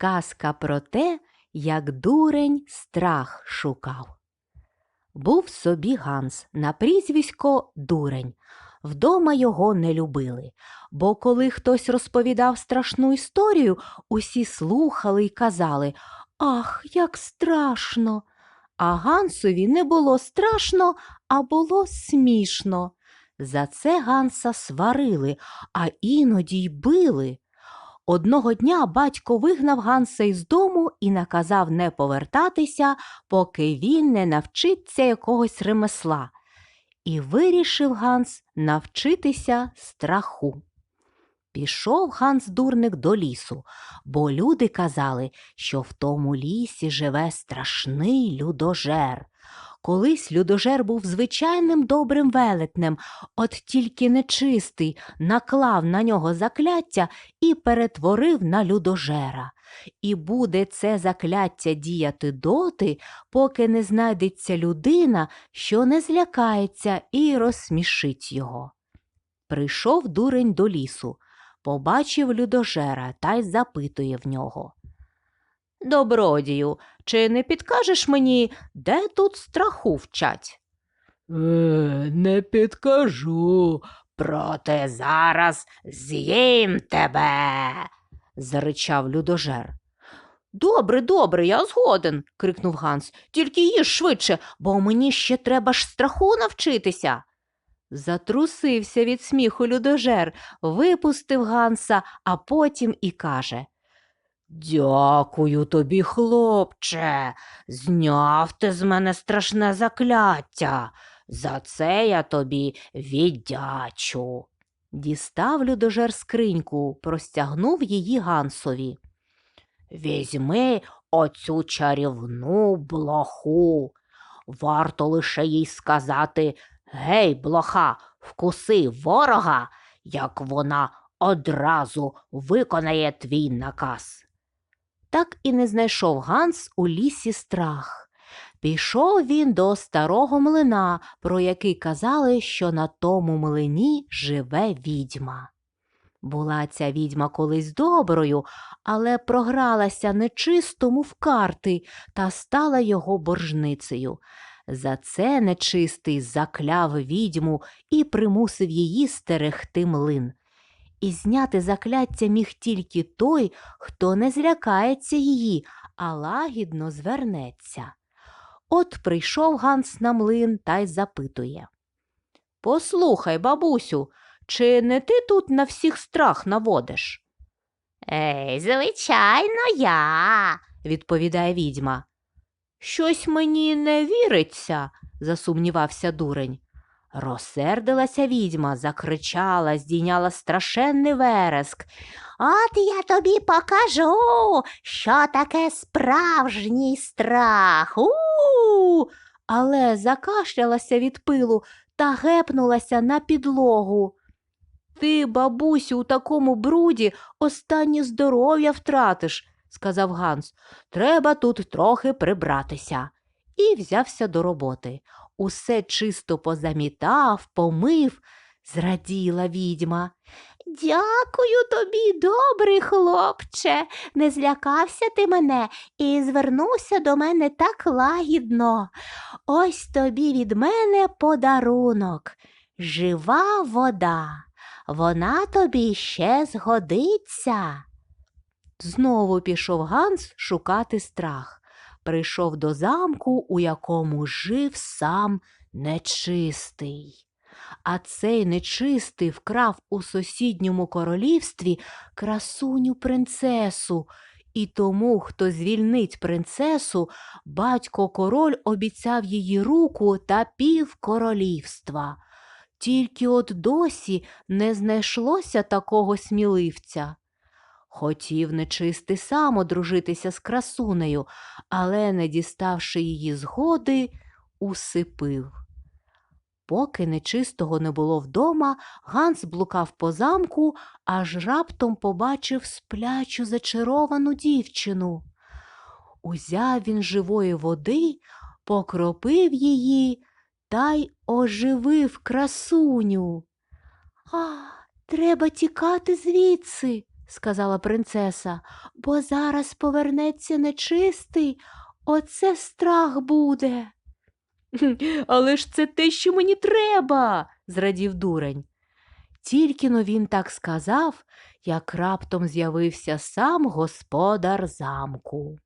Казка про те, як дурень страх шукав. Був собі Ганс на прізвисько Дурень. Вдома його не любили, бо коли хтось розповідав страшну історію, усі слухали й казали Ах, як страшно! А Гансові не було страшно, а було смішно. За це Ганса сварили, а іноді й били. Одного дня батько вигнав Ганса із дому і наказав не повертатися, поки він не навчиться якогось ремесла. І вирішив Ганс навчитися страху. Пішов Ганс дурник до лісу, бо люди казали, що в тому лісі живе страшний людожер. Колись людожер був звичайним добрим велетнем, от тільки нечистий наклав на нього закляття і перетворив на людожера. І буде це закляття діяти доти, поки не знайдеться людина, що не злякається і розсмішить його. Прийшов дурень до лісу, побачив людожера та й запитує в нього. Добродію, чи не підкажеш мені, де тут страху вчать? Е, не підкажу. Проте зараз з'їм тебе, заричав людожер. Добре, добре, я згоден, крикнув Ганс. Тільки їж швидше, бо мені ще треба ж страху навчитися. Затрусився від сміху людожер, випустив Ганса, а потім і каже Дякую тобі, хлопче, зняв ти з мене страшне закляття. За це я тобі віддячу. Дістав людожер скриньку, простягнув її Гансові. Візьми оцю чарівну блоху. Варто лише їй сказати Гей, блоха, вкуси ворога, як вона одразу виконає твій наказ. Так і не знайшов Ганс у лісі страх. Пішов він до старого млина, про який казали, що на тому млині живе відьма. Була ця відьма колись доброю, але програлася нечистому в карти та стала його боржницею. За це нечистий закляв відьму і примусив її стерегти млин. І зняти закляття міг тільки той, хто не злякається її, а лагідно звернеться. От прийшов Ганс на млин та й запитує. Послухай, бабусю, чи не ти тут на всіх страх наводиш? Ей, звичайно, я, відповідає відьма. Щось мені не віриться, засумнівався дурень. Розсердилася відьма, закричала, здійняла страшенний вереск. От я тобі покажу, що таке справжній страх. У-у-у!» Але закашлялася від пилу та гепнулася на підлогу. Ти, бабусю, у такому бруді останнє здоров'я втратиш, сказав Ганс. Треба тут трохи прибратися. І взявся до роботи. Усе чисто позамітав, помив, зраділа відьма. Дякую тобі, добрий хлопче, не злякався ти мене і звернувся до мене так лагідно. Ось тобі від мене подарунок. Жива вода, вона тобі ще згодиться. Знову пішов Ганс шукати страх. Прийшов до замку, у якому жив сам нечистий. А цей нечистий вкрав у сусідньому королівстві красуню принцесу, і тому, хто звільнить принцесу, батько король обіцяв її руку та пів королівства. Тільки от досі не знайшлося такого сміливця. Хотів нечистий сам одружитися з красунею, але, не діставши її згоди, усипив. Поки нечистого не було вдома, Ганс блукав по замку, аж раптом побачив сплячу зачаровану дівчину. Узяв він живої води, покропив її та й оживив красуню. А, треба тікати звідси, сказала принцеса, бо зараз повернеться нечистий, оце страх буде. Але ж це те, що мені треба, зрадів дурень. Тільки но він так сказав, як раптом з'явився сам господар замку.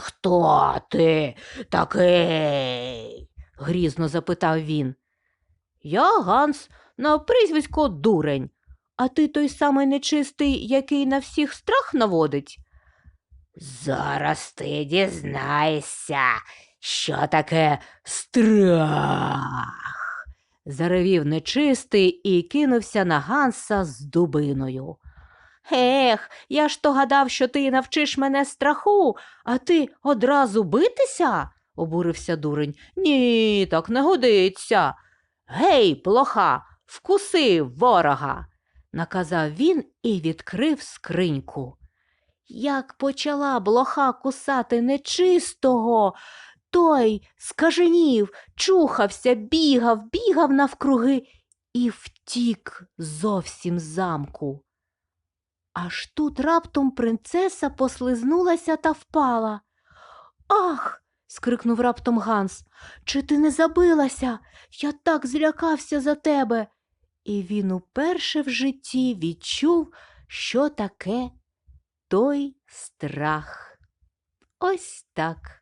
Хто ти такий? грізно запитав він. Я Ганс на прізвисько дурень, а ти той самий нечистий, який на всіх страх наводить. Зараз ти дізнаєшся, що таке страх. заревів нечистий і кинувся на Ганса з дубиною. Ех, я ж то гадав, що ти навчиш мене страху, а ти одразу битися? обурився дурень. Ні, так не годиться. Гей, плоха, вкуси ворога, наказав він і відкрив скриньку. Як почала блоха кусати нечистого, той скаженів, чухався, бігав, бігав навкруги і втік зовсім з замку. Аж тут раптом принцеса послизнулася та впала. Ах. скрикнув раптом Ганс. Чи ти не забилася? Я так злякався за тебе. І він уперше в житті відчув, що таке той страх. Ось так.